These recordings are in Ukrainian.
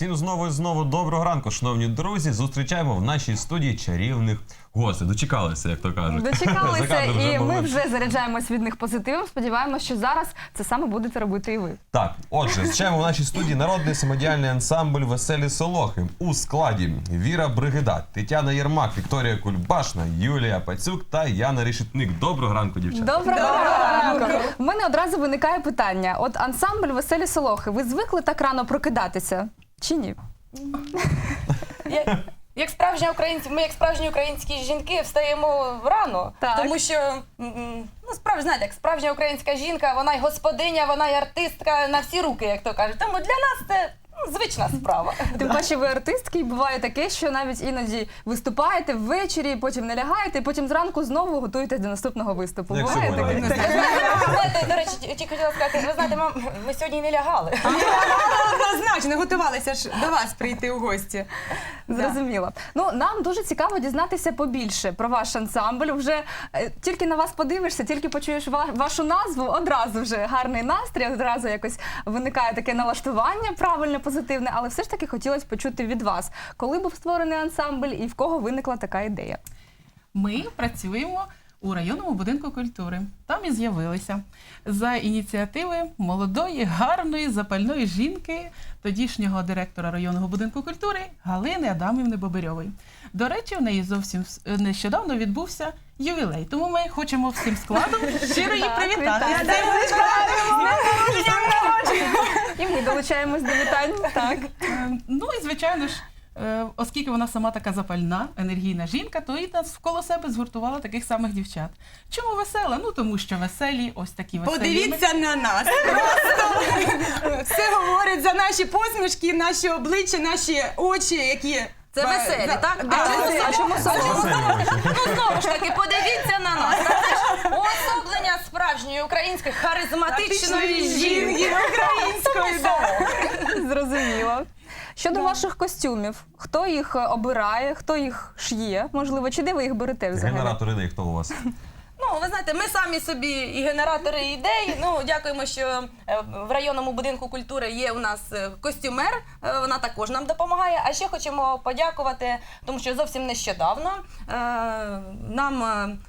Всім знову і знову доброго ранку, шановні друзі. Зустрічаємо в нашій студії чарівних гостей. Дочекалися, як то кажуть. Дочекалися, вже і ми могли. вже заряджаємось від них позитивом. Сподіваємось, що зараз це саме будете робити і ви. Так, отже, зустрічаємо в нашій студії народний самодіяльний ансамбль Веселі Солохи у складі Віра Бригида, Тетяна Єрмак, Вікторія Кульбашна, Юлія Пацюк та Яна Решетник. Доброго ранку, дівчата. Доброго ранку! У мене одразу виникає питання: от ансамбль Веселі Солохи, ви звикли так рано прокидатися? Чи ні? Як, як справжні українці, ми як справжні українські жінки встаємо рано, Так. тому що м, ну справді знаєте, як справжня українська жінка, вона й господиня, вона й артистка на всі руки, як то кажуть. Тому для нас це ну, звична справа. Тим паче ви артистки, і буває таке, що навіть іноді виступаєте ввечері, потім не лягаєте, і потім зранку знову готуєтесь до наступного виступу. Як Буває сьогодні. таке? Ви знаєте, до речі, тільки хотіла сказати, ви знаєте, мам, ми сьогодні не лягали. Однозначно готувалися ж до вас прийти у гості. Зрозуміло. Ну нам дуже цікаво дізнатися побільше про ваш ансамбль. Вже е, тільки на вас подивишся, тільки почуєш ва- вашу назву, одразу вже гарний настрій, одразу якось виникає таке налаштування правильне, позитивне. Але все ж таки хотілося почути від вас, коли був створений ансамбль і в кого виникла така ідея. Ми працюємо у районному будинку культури. Там і з'явилися за ініціативи молодої, гарної, запальної жінки, тодішнього директора районного будинку культури Галини Адамівни Бобирьової. До речі, в неї зовсім нещодавно відбувся ювілей. Тому ми хочемо всім складом щиро її привітати. І ми долучаємось до вітань. Так. Е, Ну і звичайно ж, е, оскільки вона сама така запальна, енергійна жінка, то і нас вколо себе згуртувала таких самих дівчат. Чому весела? Ну тому що веселі, ось такі веселі. Подивіться на нас. Просто все говорить за наші посмішки, наші обличчя, наші очі, які Це веселі, так? А чому А чому солодкі? Ну знову ж таки, подивіться на нас. Це ж уособлення справжньої української харизматичної жінки. української. Зрозуміло. Щодо ваших костюмів, хто їх е, обирає, хто їх шиє, можливо, чи де ви їх берете взагалі? Генератор ідей, хто у вас? Ну, ви знаєте, ми самі собі і генератори ідей. Ну, дякуємо, що е, в районному будинку культури є у нас е, костюмер. Вона також нам допомагає. А ще хочемо подякувати, тому що зовсім нещодавно нам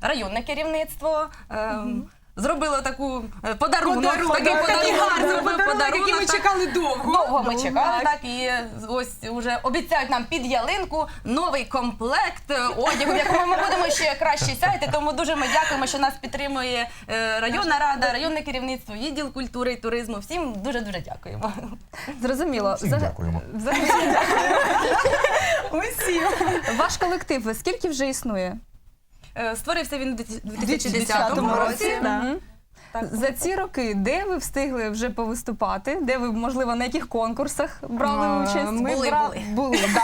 районне керівництво. е, Зробило таку е, подарунок, Подарунок, такий да, такий подарунок, гарний зробив подарунок, який ми так. чекали довго. Довго ми Ну, чекали, так. так і ось вже обіцяють нам під ялинку новий комплект е, одягу, в якому ми будемо ще краще сяйти. Тому дуже ми дякуємо, що нас підтримує е, районна рада, районне керівництво, відділ культури і туризму. Всім дуже дуже дякуємо. Зрозуміло. Всім Взаг- дякуємо. Взагалі, Усі. ваш колектив скільки вже існує? Е, Створився він у 2010 2010 році. Так. За ці роки, де ви встигли вже повиступати? Де ви, можливо, на яких конкурсах брали участь? ми Були, бра- були. були, да.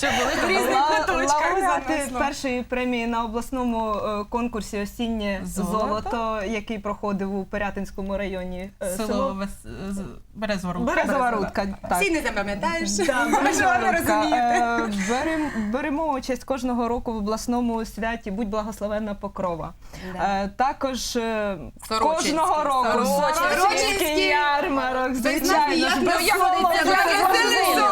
Що були В різних куточках лауреати занесло. першої премії на обласному е, конкурсі Осіннє Золото». золото, який проходив у Пирятинському районі е, Село Вес- з- Березворук. Березова Рудка. Так. Всі не запам'ятаєш. Да, Ви не Рудка. розумієте. Е, берем- Беремо участь кожного року в обласному святі Будь благословенна покрова. Е, Також е, Сорочинський. кожного року Сорочинський. Сорочинський ярмарок, звичайно. ж, без село.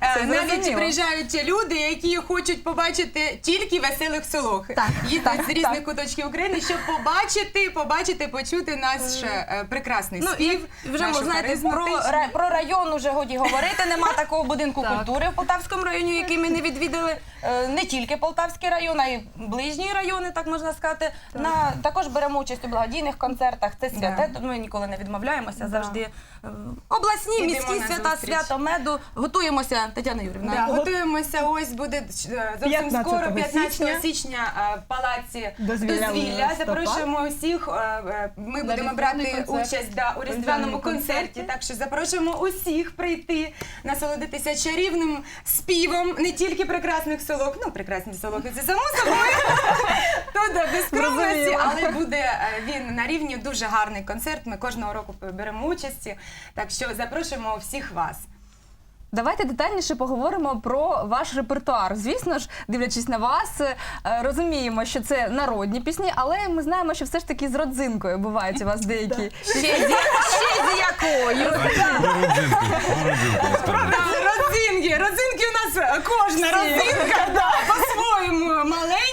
Це Навіть зрозуміло. приїжджають люди, які хочуть побачити тільки веселих солох. Їдуть так, з різних куточків України, щоб побачити, побачити, почути наш е, прекрасний Ну, і спів. вже нашу знаєте, про, харизматичну. ра- про район уже годі говорити. Нема такого будинку Так. культури в Полтавському районі, який ми не відвідали. Е, Не тільки Полтавський район, а й ближні райони, так можна сказати. На також беремо участь у благодійних концертах. Це святе. Да. Ми ніколи не відмовляємося. Завжди е, обласні, Йдемо міські на свята, зустріч. свято меду. Готуємося, Тетяна Юрівна. Да, готуємося. Ось буде е, зовсім 15 скоро, 15 січня. січня, е, в палаці Дозвілля дозвілля. листопад. Запрошуємо усіх. е, е, Ми будемо різдвяний брати концерт. участь да, у різдвяному концерті. Так що запрошуємо усіх прийти, насолодитися чарівним співом не тільки прекрасних солок, ну прекрасні солоки, це само собою. Тут да, без скромності, Зрозуміло. але буде е, він на рівні дуже гарний концерт. Ми кожного року беремо участі. Так що запрошуємо всіх вас. Давайте детальніше поговоримо про ваш репертуар. Звісно ж, дивлячись на вас, е, розуміємо, що це народні пісні, але ми знаємо, що все ж таки з родзинкою бувають у вас деякі. Ще з ще з якою. Про родзинку, про родзинку розкажи. Да, Родзинки, родзинки у нас е, кожна родзинка, да, по-своєму маленька,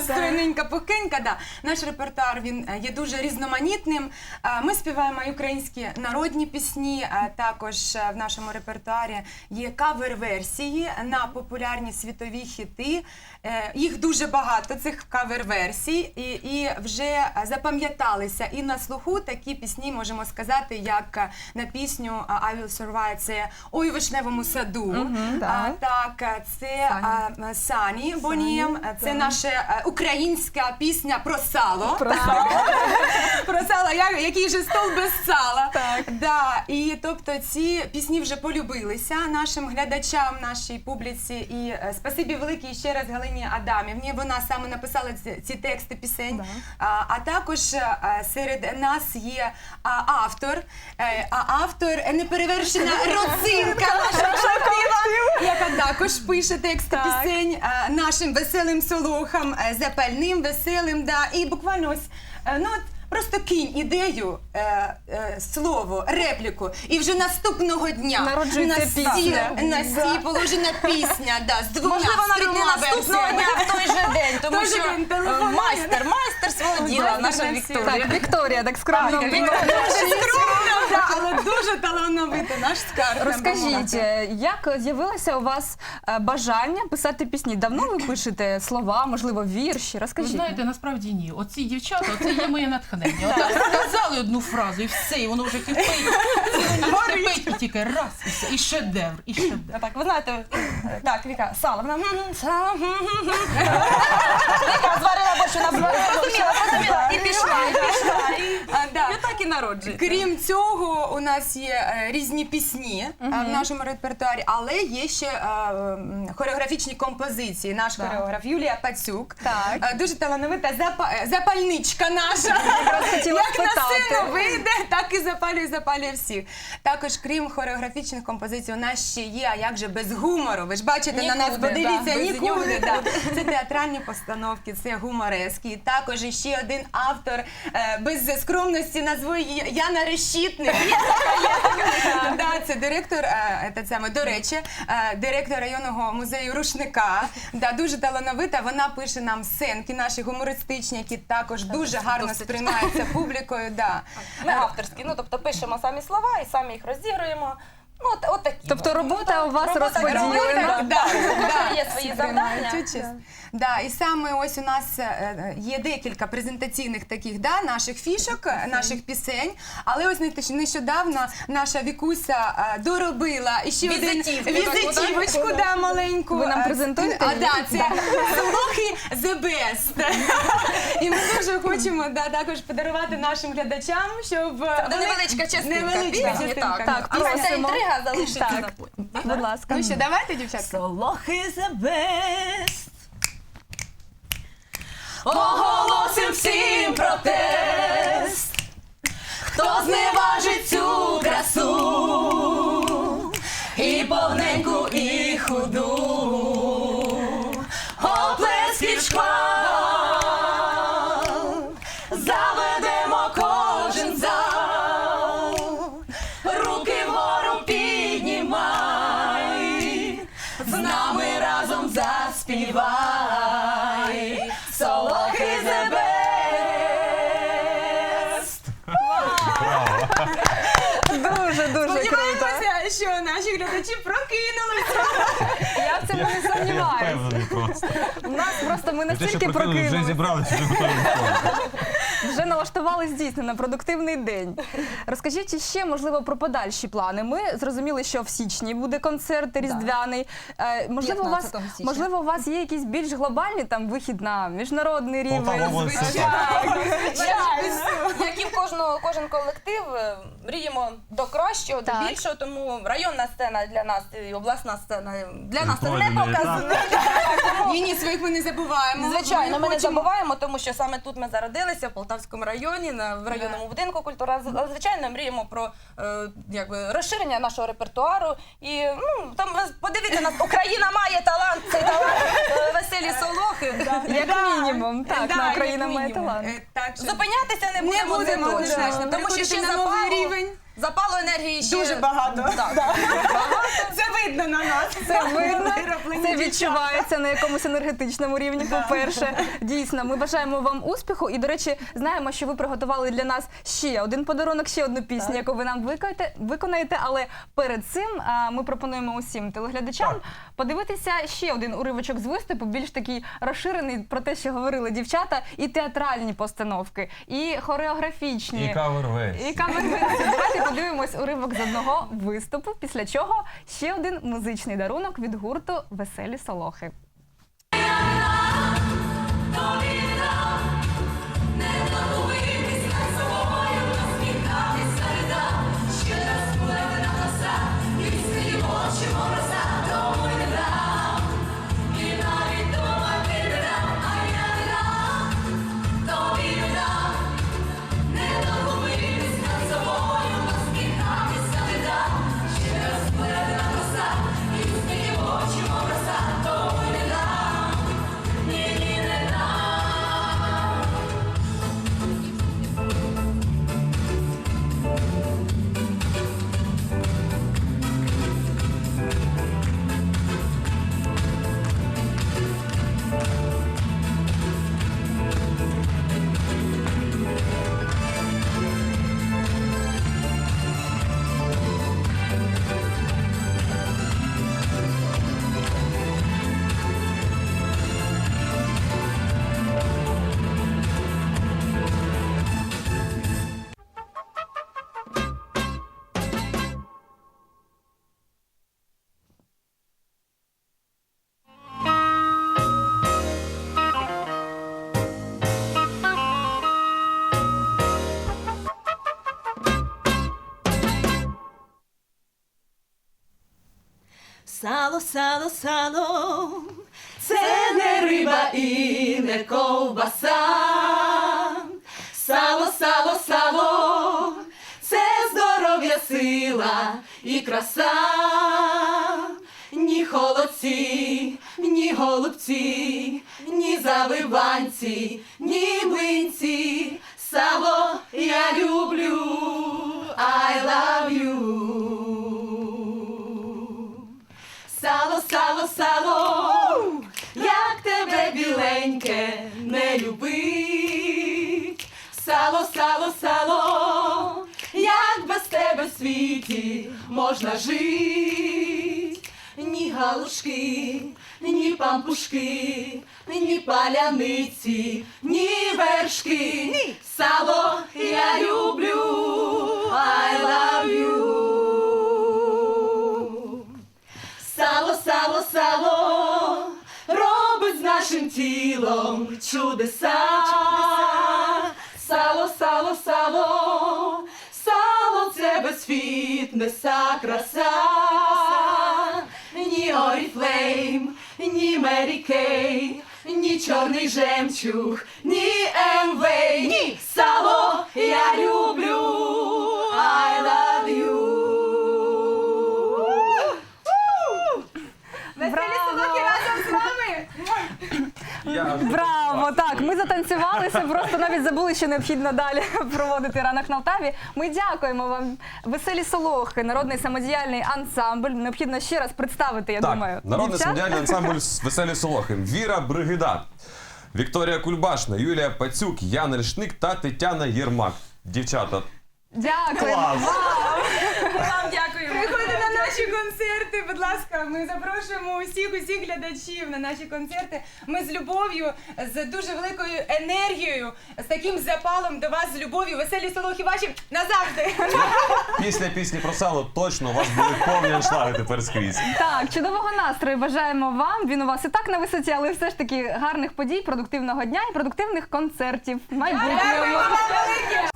стройненька, пухенька. Да. Наш репертуар він е, є дуже різноманітним. Е, Ми співаємо і українські народні пісні. Також е, в нашому репертуарі є кавер-версії на популярні світові хіти. Їх дуже багато цих кавер-версій, і, і вже запам'яталися і на слуху такі пісні можемо сказати, як на пісню а, I Will Survive, це Ой вишневому саду. А, так, е, це а, Сані Бонієм. Це наша е, українська пісня про сало. Про сало. про сало, як- який же стол без сала. Так. Да. І тобто ці пісні вже полюбилися нашим глядачам, нашій публіці. І е, спасибі велике ще раз Галині Адамівні. Вона саме написала ці, ці тексти пісень. А, а також е, серед нас є а, автор, е, а автор е, неперевершена родзинка нашого колектива, яка також пише тексти пісень е, нашим веселим солохам, е, запальним, веселим. Да, і буквально ось е, ну. от Просто кинь ідею, е, е, слово, репліку, і вже наступного дня Народжується пісня. на стіл положена пісня, да, з двома Можливо, з навіть не трьома наступного версіями. дня в той же день, тому Той же що день е, майстер, майстер свого діла, наша Вікторія. Так, Вікторія, так скромно. Так, Дуже скромно, да, але дуже талановита наш скарб. Розкажіть, е, як з'явилося у вас е, бажання писати пісні? Давно ви пишете слова, можливо, вірші? Ви Розкажіть. знаєте, насправді ні. Оці дівчата, це є моє натхнення. 你要 сказали одну фразу, і все, і воно вже кипить. Кипить, і тільки раз, і все. І шедевр, і шедевр. Так, ви знаєте, так, Віка, сало, вона м-м, сало, м-м-м. Віка зварила борщ, вона зрозуміла, зрозуміла, і пішла, і пішла, і А, да. і так і народжується. Крім цього, у нас є е, різні пісні е, в нашому репертуарі, але є ще е, м, хореографічні композиції. Наш хореограф Юлія Пацюк, Так. е, дуже талановита запа- е, запальничка наша. хотіла Як на спитати. Сцену вийде, так і запалює, запалює всіх. Також, крім хореографічних композицій, у нас ще є, а як же без гумору. Ви ж бачите на нас, Нікуди, подивіться, да, без нікуди. Да. Це театральні постановки, це гуморески. І також ще один автор е, без скромності назву її Яна Решітник. Да, Це директор, е, саме, до речі, е, директор районного музею рушника. Да, Дуже талановита. Вона пише нам сценки наші гумористичні, які також дуже гарно сприймаються публікою. Да. Ми авторські, ну тобто пишемо самі слова і самі їх розігруємо. Ну, от, от такі. Тобто робота у вас Робота розподілена. робота, Да, да. Є свої Приймають завдання. участь. Да, і саме ось у нас е, е, є декілька презентаційних таких да, наших фішок, е, наших пісень. Але ось не- нещодавно наша Вікуся е, доробила і ще один Візитівку візитівочку таку, да, маленьку. Ви нам Е, презентуєте А, її? да, це Солохи The Best. І ми дуже хочемо да, також подарувати нашим глядачам, щоб невеличка частинка Невеличка пісні, частинка. так. Так, А вся просимо. інтрига залишиться Так. на потім. Будь ласка. Ну що, давайте, дівчатка. Солохи the best. Оголосим всім протест, хто зневажить цю красу, і повненьку, і худу, що наші глядачі прокинулися. Я в цьому не сумніваюся. впевнений просто. У нас просто ми Те, що настільки прокинули, вже зібралися, вже готові. Вже налаштувались дійсно на продуктивний день. Розкажіть ще, можливо, про подальші плани. Ми зрозуміли, що в січні буде концерт різдвяний. Е, Можливо, у вас 15 січня. можливо, у вас є якісь більш глобальні там вихід на міжнародний Полтава рівень. так. Як і в кожного кожен колектив, е, мріємо до кращого, до Так. більшого, тому районна сцена для нас і обласна сцена для нас це не показує. Ні, ні, своїх ми не забуваємо. Звичайно, ми не хочемо- забуваємо, тому що саме тут ми зародилися, в Полтаві Полтавському районі, на в районному будинку культура. Звичайно, мріємо про е, якби розширення нашого репертуару. І ну там ви подивіться нас, Україна має талант, цей талант е, веселі солохи. Як мінімум, так, на Україна має талант. Е, Так, що Зупинятися не будемо, це будемо, однозначно. Тому що Переходити ще на новий запалу, рівень. Запалу енергії ще дуже багато. Так. Це видно на нас. Це видно, це відчувається на якомусь енергетичному рівні. По-перше, дійсно, ми бажаємо вам успіху. І, до речі, знаємо, що ви приготували для нас ще один подарунок, ще одну пісню, яку ви нам виконаєте. виконаєте. Але перед цим а, ми пропонуємо усім телеглядачам Так. подивитися ще один уривочок з виступу, більш такий розширений про те, що говорили дівчата, і театральні постановки, і хореографічні. І кавер весь. І камер-версію. Давайте подивимось уривок з одного виступу, після чого ще один музичний дарунок від гурту Веселі Солохи. Сало, сало, сало, це не риба і не ковбаса. Сало, сало, сало, це здоров'я, сила і краса. Ні холодці, ні голубці, ні завиванці, ні млинці. Сало я люблю, I love you. Сало, сало, як тебе біленьке не любить. Сало, сало, сало, як без тебе в світі можна жить. Ні галушки, ні пампушки, ні паляниці, ні вершки. Сало я люблю, I love you. Сало, сало, робить з нашим тілом чудеса. Сало, сало, сало, сало це без фітнеса краса. Ні Оріфлейм, ні Мері Кей, ні чорний жемчуг, ні Емвей, ні сало я люблю. Браво! Так, ми затанцювалися, просто навіть забули, що необхідно далі проводити ранок на Алтаві. Ми дякуємо вам. Веселі Солохи, народний самодіяльний ансамбль. Необхідно ще раз представити, я думаю. Народний дівчат. самодіяльний ансамбль з веселі Солохи. Віра Бригида, Вікторія Кульбашна, Юлія Пацюк, Яна Рішник та Тетяна Єрмак. Дівчата, Дякуємо. клас! Вам дякуємо. Наші концерти, будь ласка. Ми запрошуємо усіх усіх глядачів на наші концерти. Ми з любов'ю, з дуже великою енергією, з таким запалом до вас, з любов'ю. Веселі солохи ваші назавжди. Після пісні про сало точно у вас були повні аншлаги тепер скрізь. Так, чудового настрою бажаємо вам. Він у вас і так на висоті, але все ж таки гарних подій, продуктивного дня і продуктивних концертів. Дякуємо вам велике.